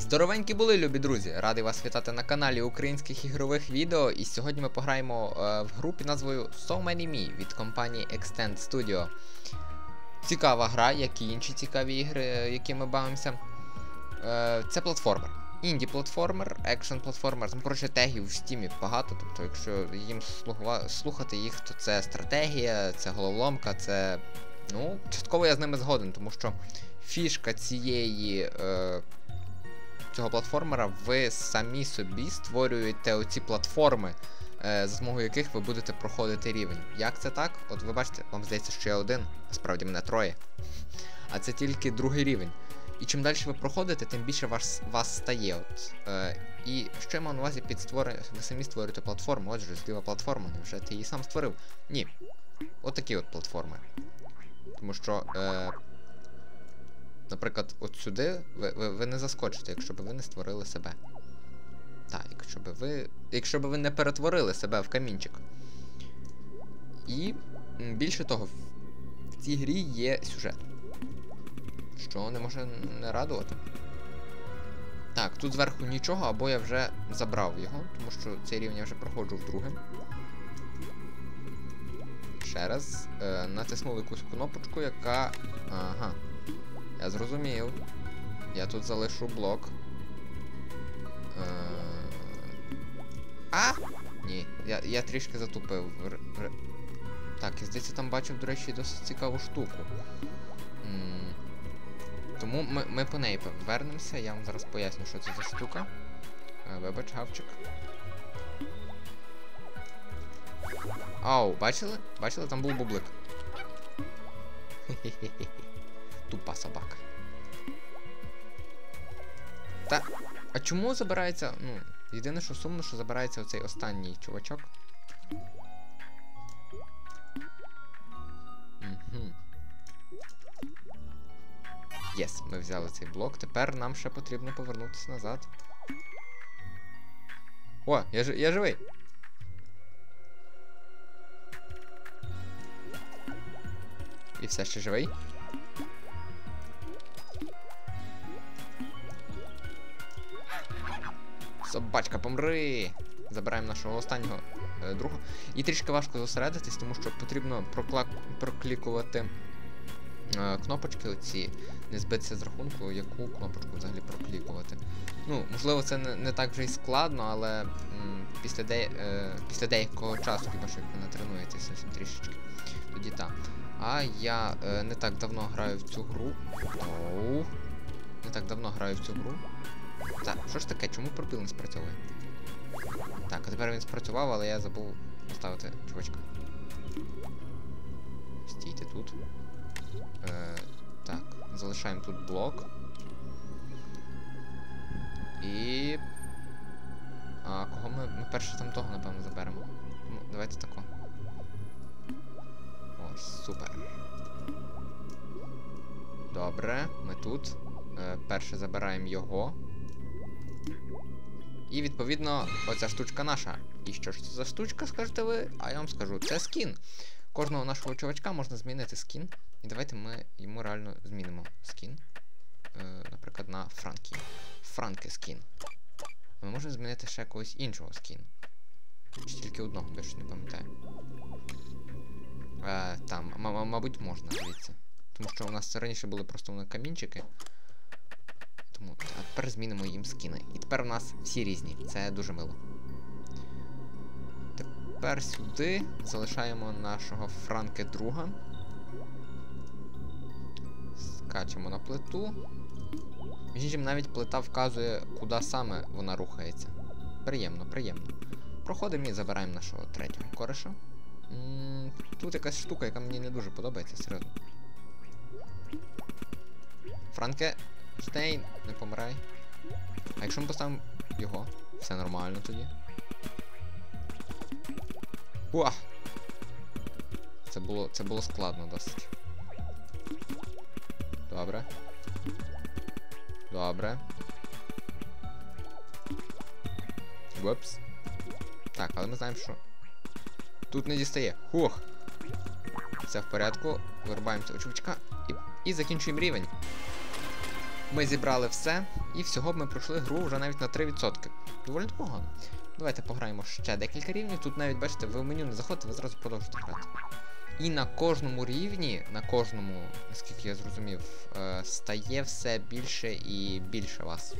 Здоровенькі були, любі друзі! Радий вас вітати на каналі українських ігрових відео. І сьогодні ми пограємо е, в гру під назвою So Many Me від компанії Extend Studio. Цікава гра, як і інші цікаві ігри, е, які ми бавимося. Е, це платформер. Інді платформер, екшн платформер. Там, коротше, тегів в стімі багато. Тобто, якщо їм слухати їх, то це стратегія, це головоломка, це. Ну, частково я з ними згоден, тому що фішка цієї. Е, цього платформера ви самі собі створюєте оці платформи, е, за змогою яких ви будете проходити рівень. Як це так? От ви бачите, вам здається, що я один, насправді мене троє. А це тільки другий рівень. І чим далі ви проходите, тим більше вас, вас стає. От, е, і що я маю на увазі під створення, ви самі створюєте платформу, отже, зліва платформа, невже ти її сам створив? Ні. От от платформи. Тому що. Е, Наприклад, от сюди ви, ви, ви не заскочите, якщо б ви не створили себе. Так, якщо б ви. Якщо б ви не перетворили себе в камінчик. І більше того, в, цій грі є сюжет. Що не може не радувати. Так, тут зверху нічого, або я вже забрав його, тому що цей рівень я вже проходжу вдруге. Ще раз. Е, натиснув якусь кнопочку, яка. Ага. Я зрозумів. Я тут залишу блок. Е... А! Ні, я я трішки затупив. Р... Р... Так, я здається, там бачив, до речі, досить цікаву штуку. М Тому ми ми по неї повернемося, я вам зараз поясню, що це за штука. Е, Вибач, гавчик. Ау, бачили? Бачили? Там був бублик. Хе-хе-хе. Тупа собака. Та. А чому забирається. Ну, єдине, що сумно, що забирається оцей останній чувачок. Угу. Єс, ми взяли цей блок. Тепер нам ще потрібно повернутися назад. О, я, ж... я живий! І все ще живий? Собачка, помри! Забираємо нашого останнього е, друга. І трішки важко зосередитись, тому що потрібно проклікувати е, кнопочки оці, не збитися з рахунку, яку кнопочку взагалі проклікувати. Ну, можливо, це не, не так вже й складно, але м, після, де... е, після деякого часу, хіба що як ви натренуєтеся трішечки, тоді так. А я е, не так давно граю в цю гру. Оу. Не так давно граю в цю гру. Так, що ж таке? Чому пропіл не спрацьовує? Так, а тепер він спрацював, але я забув поставити чувачка. Стійте тут. Е, Так, залишаємо тут блок. І. А кого ми. Ми перше там того, напевно, заберемо. Ну, давайте тако. Ось, супер. Добре, ми тут. Е, перше забираємо його. І відповідно, оця штучка наша. І що ж це за штучка, скажете ви? А я вам скажу, це скін. Кожного нашого чувачка можна змінити скін. І давайте ми йому реально змінимо скін. Е, наприклад, на Франкі. Франки скін. Ми можемо змінити ще якогось іншого скін. Чи тільки одного, більше не пам'ятаю. Е, там, мабуть, можна, дивіться. Тому що у нас раніше були просто вони камінчики. Тому а тепер змінимо їм скіни. І тепер у нас всі різні. Це дуже мило. Тепер сюди залишаємо нашого Франке друга. Скачемо на плиту. Між навіть плита вказує, куди саме вона рухається. Приємно, приємно. Проходимо і забираємо нашого третього кореша. Тут якась штука, яка мені не дуже подобається, серйозно. Франке, Штейн, не помирай. А якщо ми поставимо його, все нормально тоді. Уа! Це було це було складно досить. Добре. Добре. Вупс. Так, але ми знаємо, що. Тут не дістає. Хух! Все в порядку. Вирубаємо цього чувачка і, і закінчуємо рівень. Ми зібрали все, і всього ми пройшли гру вже навіть на 3%. Доволі непогано. Давайте пограємо ще декілька рівнів. Тут навіть бачите, ви в меню не заходите, ви зразу продовжите грати. І на кожному рівні, на кожному, наскільки я зрозумів, е, стає все більше і більше вас.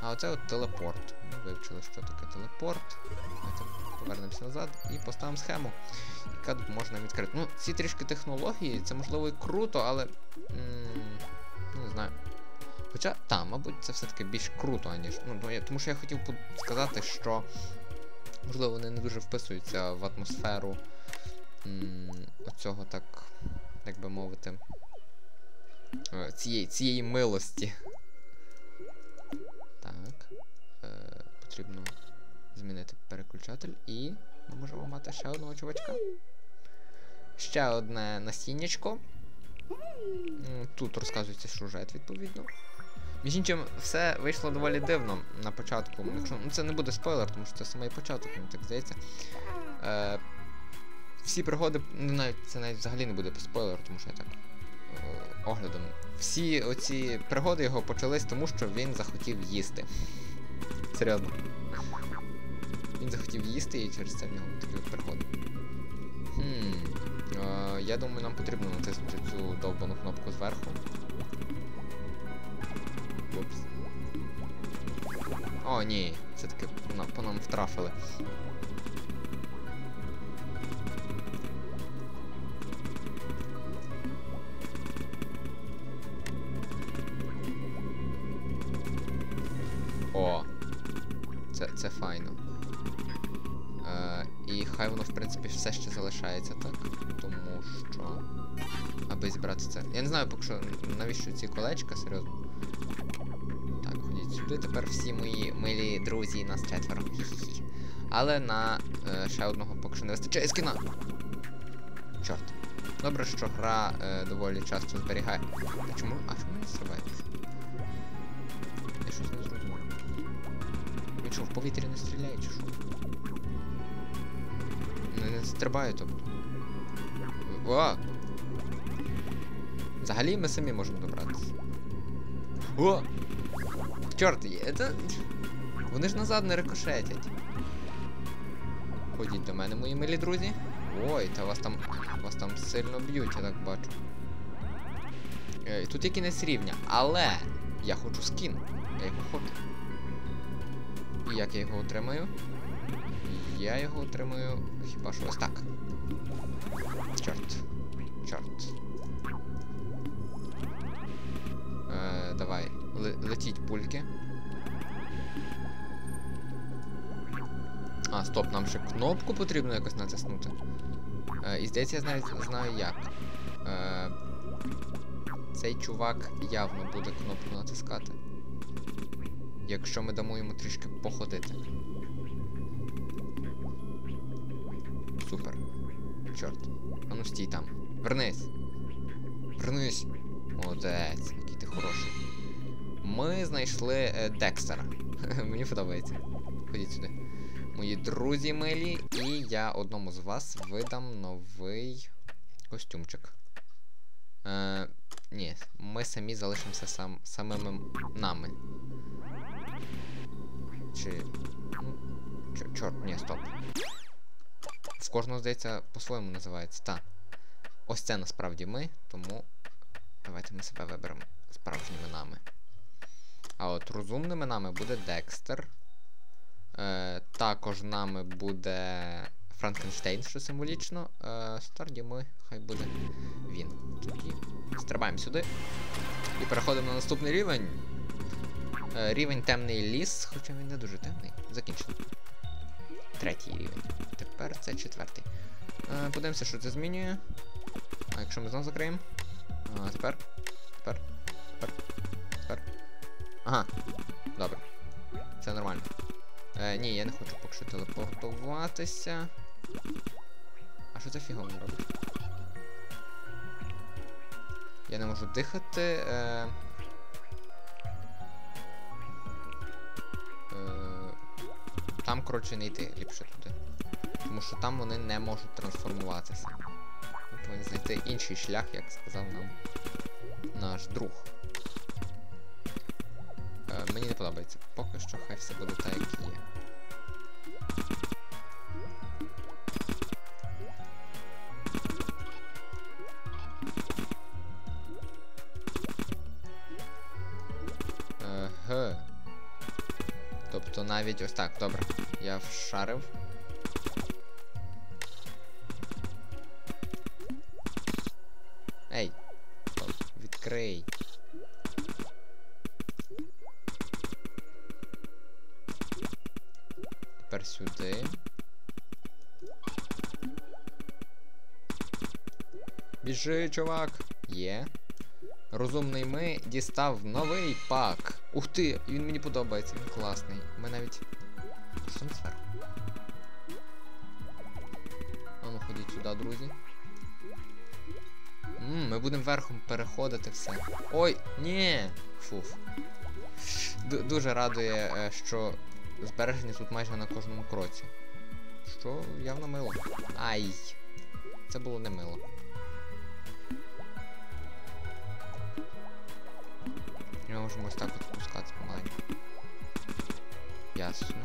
А оце от телепорт. Ми вивчили, що таке телепорт. Давайте повернемося назад і поставимо схему, яка можна відкрити. Ну, ці трішки технології, це можливо і круто, але. Не знаю. Хоча, та, мабуть, це все-таки більш круто, аніж. Ну, я, тому що я хотів сказати, що. Можливо, вони не дуже вписуються в атмосферу оцього так, як би мовити. е, Цієї цієї милості. Так. Е, Потрібно змінити переключатель і ми можемо мати ще одного чувачка. Ще одне насіннячко. Тут розказується сюжет, відповідно. Між іншим, все вийшло доволі дивно на початку. Якщо, ну Це не буде спойлер, тому що це самий початок, мені так здається. Е, Всі пригоди, ну навіть це навіть взагалі не буде спойлер, тому що я так е, оглядом. Всі оці пригоди його почались тому, що він захотів їсти. Серйозно. Він захотів їсти і через це в нього такі пригоди. Хм. Я думаю, нам потрібно натиснути цю довбану кнопку зверху. Упс. О, ні, це таки по нам втрафили. О! Це, це файно. Е, і хай воно, в принципі, все ще залишається так. Це. Я не знаю, поки що навіщо ці колечка, серйозно. Так, ходіть сюди. Тепер всі мої милі друзі, нас четверо. Хі-хі-хі. Але на е, ще одного поки що не вистачає скіна. Чорт. Добре, що гра е, доволі часто зберігає. Та чому? А чому не стрибаєтесь? Я щось не зрозумів. Він що, в повітрі не стріляє, чи що? Не, не стрибає, тобто. О! Взагалі ми самі можемо добратися. О! Чорт, це... Вони ж назад не рикошетять. Ходіть до мене, мої милі друзі. Ой, та вас там. Вас там сильно б'ють, я так бачу. Е, тут є кінець рівня, але я хочу скін. Я його хочу. І як я його отримаю? Я його отримую хіба що ось так. Чорт. Чорт. Летіть пульки. А, стоп, нам ще кнопку потрібно якось натиснути. Е, і здається, я знаю, знаю як. Е, цей чувак явно буде кнопку натискати. Якщо ми дамо йому трішки походити. Супер. Чорт. А ну стій там. Вернись. Вернись. Молодець, який ти хороший. Ми знайшли е, Декстера. Мені подобається. Ходіть сюди. Мої друзі милі, і я одному з вас видам новий костюмчик. Е, ні, ми самі залишимося сам, самими нами. Чи. Ну. Чорт, ні, стоп. В кожного, здається, по-своєму називається. Та. Ось це насправді ми, тому давайте ми себе виберемо справжніми нами. А от розумними нами буде Декстер. Е, також нами буде Франкенштейн, що символічно. Е, Старді хай буде він. Тоді стрибаємо сюди. І переходимо на наступний рівень. Е, рівень темний ліс, хоча він не дуже темний. Закінчено. Третій рівень. Тепер це четвертий. Е, подивимося, що це змінює. А якщо ми знову закриємо. А, тепер. Тепер. Тепер. Тепер. Ага. Добре. Це нормально. Е, ні, я не хочу поки що телепортуватися. А що це фігово робить? Я не можу дихати. Е... Е... Там, коротше, не йти ліпше туди. Тому що там вони не можуть трансформуватися. Повинні знайти інший шлях, як сказав нам наш друг. Подобається. Поки що хай все буде так, як є. Тобто навіть ось так, добре. Я вшарив. Ей! Відкрий. Сюди. Біжи, чувак! Є. Розумний ми дістав новий пак. Ух ти! Він мені подобається, він класний. Ми навіть. Там? А ну ходіть сюди, друзі. Ммм, ми будемо верхом переходити все. Ой, ні! Фуф. Ду- дуже радує, е, що збережені тут майже на кожному кроці. Що явно мило. Ай! Це було не мило. Ми можемо ось так от помаленьку. Ясно.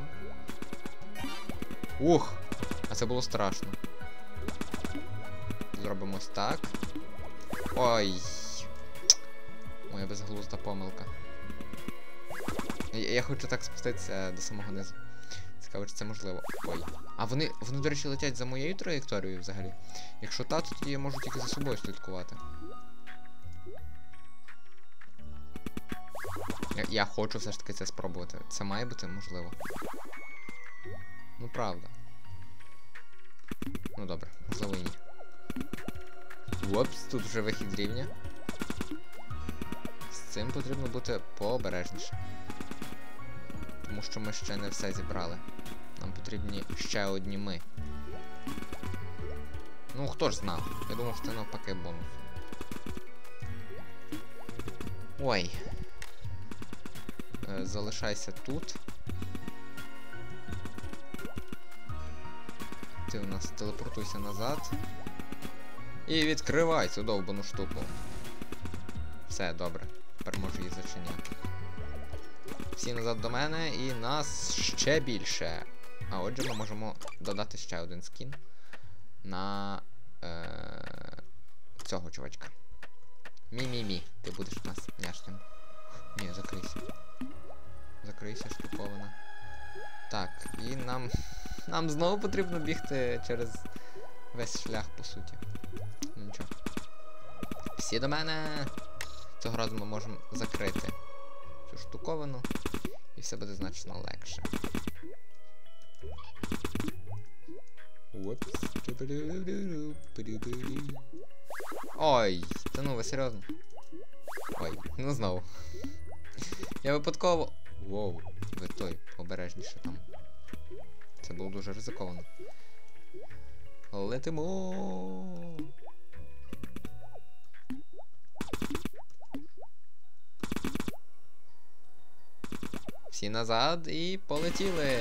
Ух! А це було страшно. Зробимо ось так. Ой. Моя безглузда помилка. Я, я хочу так спуститися до самого низу. Цікаво, чи це можливо. Ой. А вони, вони, до речі, летять за моєю траєкторією взагалі. Якщо так, то я можу тільки за собою слідкувати. Я, я хочу все ж таки це спробувати. Це має бути можливо. Ну правда. Ну добре, можливо і ні. Опс, тут вже вихід рівня. З цим потрібно бути пообережніше. Тому що ми ще не все зібрали. Нам потрібні ще одні ми. Ну, хто ж знав? Я думав, це навпаки бонус. Ой. Е, залишайся тут. Ти у нас телепортуйся назад. І відкривай цю довбану штуку. Все, добре. Тепер можу її зачиняти. Всі назад до мене і нас ще більше. А отже, ми можемо додати ще один скін на е- цього чувачка. Мі-мі-мі. Ти будеш у нас няшним. Ні, закрийся. Закрийся, штуковина. Так, і нам. Нам знову потрібно бігти через весь шлях, по суті. Ну нічого. Всі до мене. Цього разу ми можемо закрити цю штуковину. І все буде значно легше. Ой, та ну ви серйозно? Ой, ну знову. Я випадково. Воу, ви той, обережніше там. Це було дуже ризиковано. Летимо. Всі назад і полетіли.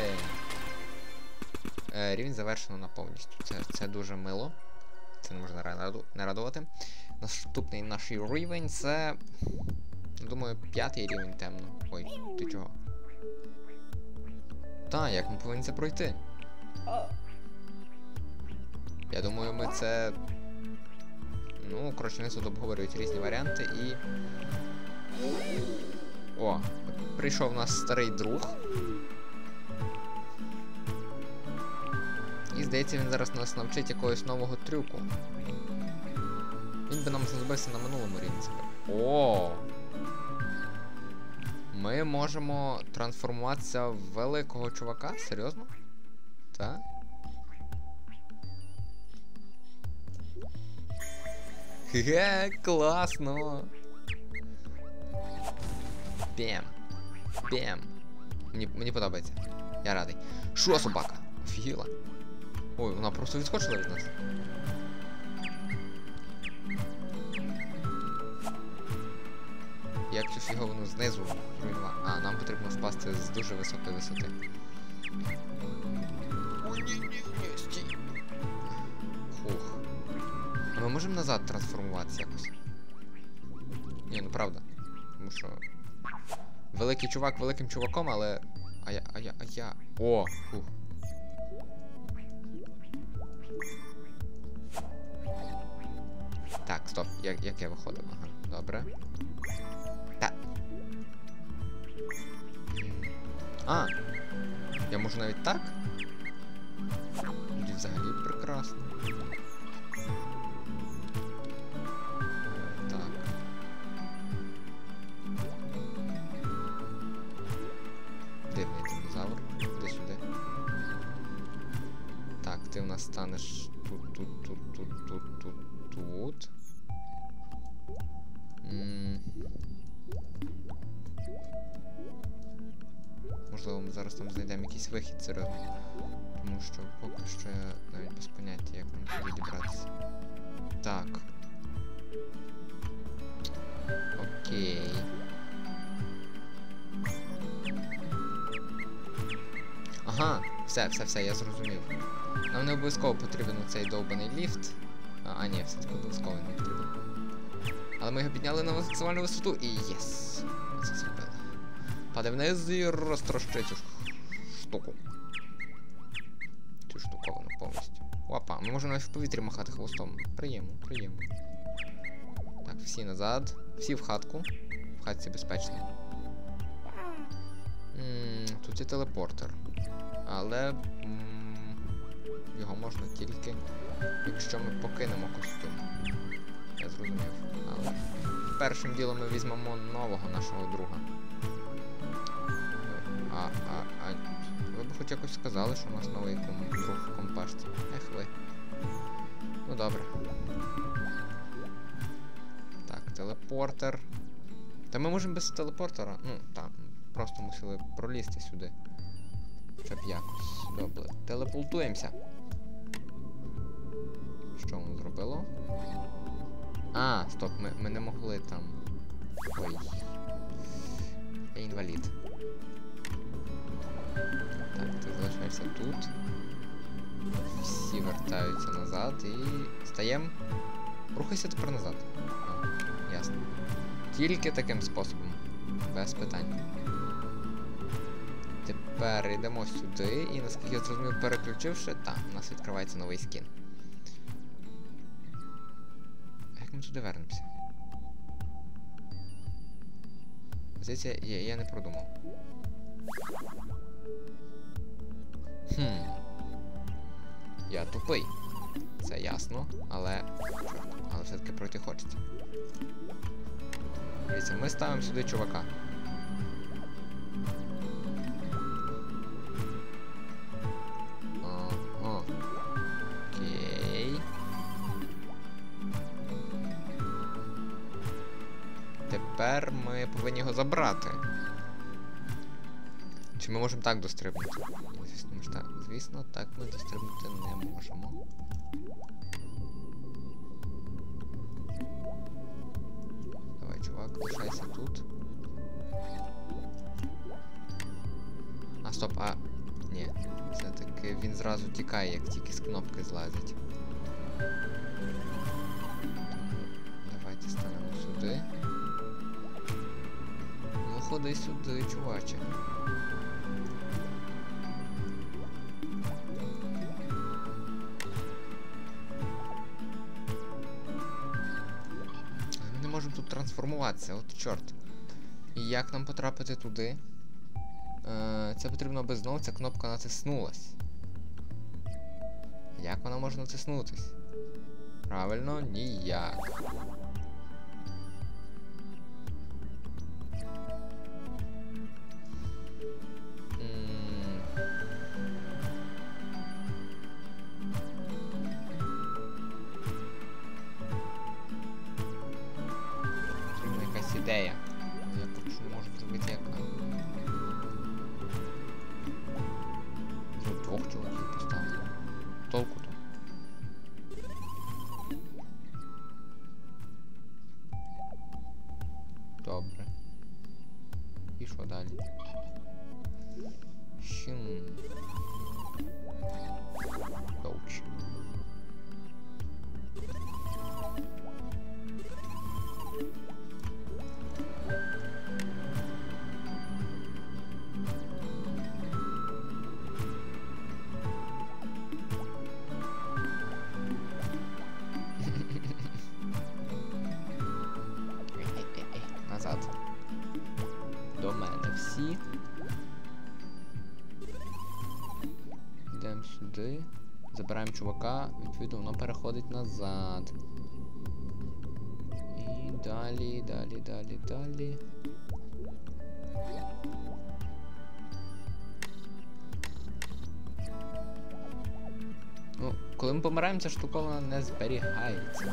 Е, рівень завершено на повністю. Це, це дуже мило. Це не можна не радувати. Наступний наш рівень це. Думаю, п'ятий рівень темно. Ой, ти чого? Та, як ми повинні це пройти? Я думаю, ми це. Ну, коротше, вони тут обговорюють різні варіанти і. О, прийшов у нас старий друг. І здається, він зараз нас навчить якогось нового трюку. Він би нам знадобився на минулому рівні. О! Ми можемо трансформуватися в великого чувака? Серйозно? Так? Хе, класно! Бем. Бем. Мені, мені подобається. Я радий. Шо, собака? Офігіла. Ой, вона просто відскочила від нас. Як цю фіговину знизу зруйнував. А, нам потрібно впасти з дуже високої висоти. Ой, ні, ні. А ми можемо назад трансформуватися якось? Ні, ну правда. Тому що. Великий чувак великим чуваком, але. А я. А я. А я. О! Фух. Так, стоп, як, як я виходив? Ага, добре. Та. А! Я можу навіть так? Взагалі прекрасно. Станеш тут, тут, тут, тут, тут, тут, тут. Можливо, ми зараз там знайдемо якийсь вихід серйозно. Тому що поки що я навіть без поняття, як нам туди дібратися. Так. Окей. Ага, все, все, все, я зрозумів. Нам не обов'язково потрібен цей довбаний ліфт. А, ні, все-таки обов'язково не потрібен. Але ми його підняли на максимальну висоту і єс! Це зробили. Падай вниз і розтрощи цю штуку. Цю штуковину повністю. Опа, ми можемо навіть в повітрі махати хвостом. Приємно, приємно. Так, всі назад. Всі в хатку. В хатці безпечно. М, Тут є телепортер. Але його можна тільки, якщо ми покинемо костюм. Я зрозумів. Але першим ділом ми візьмемо нового нашого друга. А, а, а. Ви б хоч якось сказали, що у нас новий друг в компашці. Ех ви. Ну добре. Так, телепортер. Та ми можемо без телепортера. Ну, так, просто мусили пролізти сюди. Щоб якось. Добре. Телепортуємося. А, стоп, ми, ми не могли там. Ой. Я інвалід. Так, ти залишаєшся тут. Всі вертаються назад і. Стаєм. Рухайся тепер назад. А, ясно. Тільки таким способом. Без питань. Тепер йдемо сюди, і наскільки я зрозумів, переключивши, так, у нас відкривається новий скін. Туди вернемося? Здається, я, я не продумав. Хм. Я тупий. Це ясно, але. Але все-таки пройти хочеться. Дивіться, ми ставимо сюди чувака. Тепер ми повинні його забрати. Чи ми можемо так дострибнути? Звісно, так, звісно, так ми дострибнути не можемо. Давай, чувак, лишайся тут. А, стоп, а. Ні. Все-таки він зразу тікає, як тільки з кнопки злазить. Давайте станемо сюди. Ходи сюди, чуваче. Ми не можемо тут трансформуватися, от чорт. І як нам потрапити туди? Е, це потрібно, аби знову ця кнопка натиснулась. Як вона може натиснутись? Правильно, ніяк. ideia. Забираємо відповідно, воно переходить назад. І далі, далі, далі, далі. Ну, коли ми помираємо, ця штуковина не зберігається.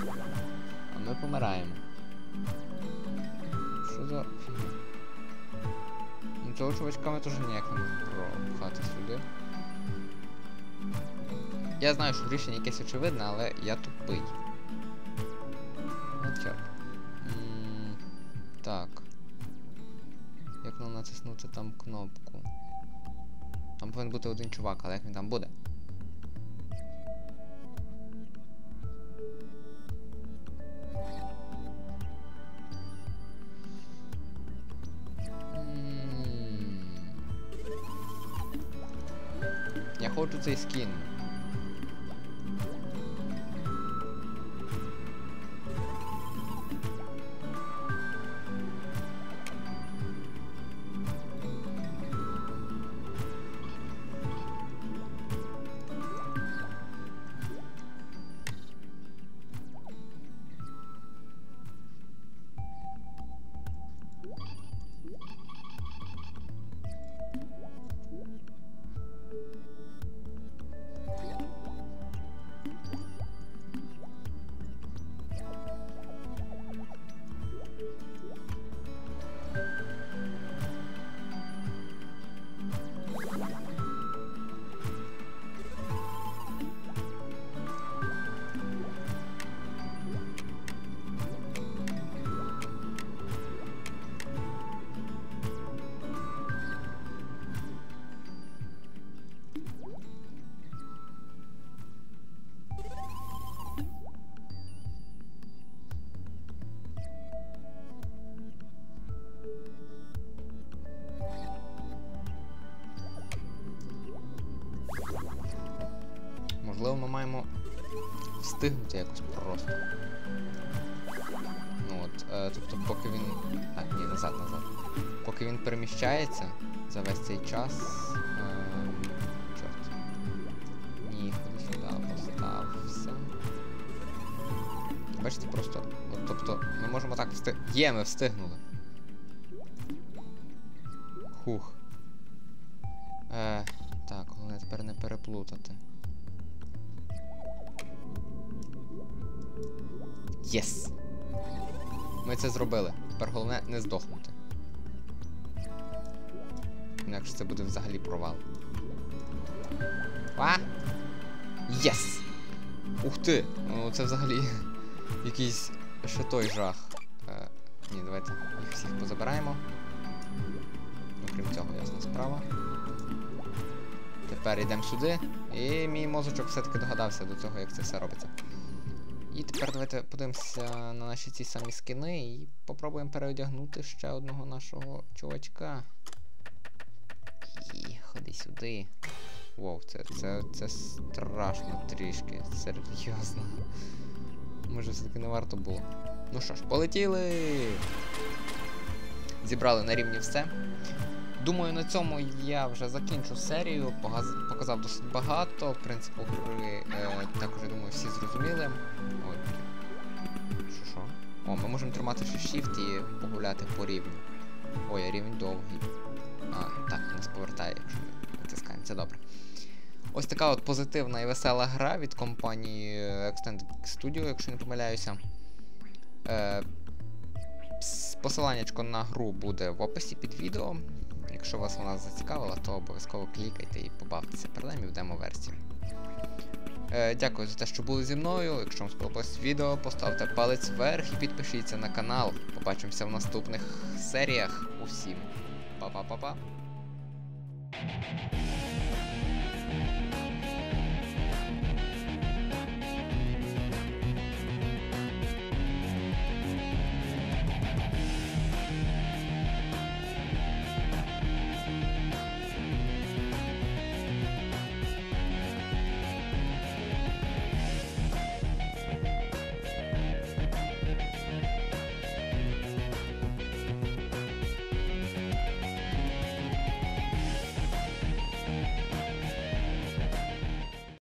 А ми помираємо. Що за? Ну цього чувачка ми теж ніяк не можемо пропхати сюди. Я знаю, що рішення якесь очевидне, але я тупий. От як. Так. Як нам натиснути там кнопку? Там повинен бути один чувак, але як він там буде? Я хочу цей скін. Встигнути якось просто. Ну от, е, тобто, поки він. Так, ні, назад, назад. Поки він переміщається за весь цей час. Е, чорт. Ні, ходи сюди, постався. Бачите, просто. От, тобто, ми можемо так встиг. Є, ми встигнули. Хух. Е, так, головне тепер не переплутати. Єс! Ми це зробили. Тепер головне не здохнути. Інакше це буде взагалі провал. А? Єс! Ух ти! Ну це взагалі якийсь ще той жах. Е, ні, давайте їх всіх позабираємо. Окрім цього, ясна справа. Тепер йдемо сюди. І мій мозочок все-таки догадався до цього, як це все робиться. І тепер давайте подивимося на наші ці самі скини і попробуємо переодягнути ще одного нашого чувачка. І ходи сюди. Воу, це, це, це страшно трішки, серйозно. Може все-таки не варто було. Ну що ж, полетіли! Зібрали на рівні все. Думаю, на цьому я вже закінчу серію. Показав досить багато. Принцип гри е, також, я думаю, всі зрозуміли. Ой. Що що? О, ми можемо тримати ще Shift і погуляти по рівню. Ой, а рівень довгий. А, так, нас повертає, якщо ми натискаємо. Це добре. Ось така от позитивна і весела гра від компанії Extended Studio, якщо не помиляюся. Е, Посиланнячко на гру буде в описі під відео. Якщо вас вона зацікавила, то обов'язково клікайте і побавтеся, принаймні в демо-версії. Е, дякую за те, що були зі мною. Якщо вам сподобалось відео, поставте палець вверх і підпишіться на канал. Побачимося в наступних серіях. Усім. Па-па-па-па.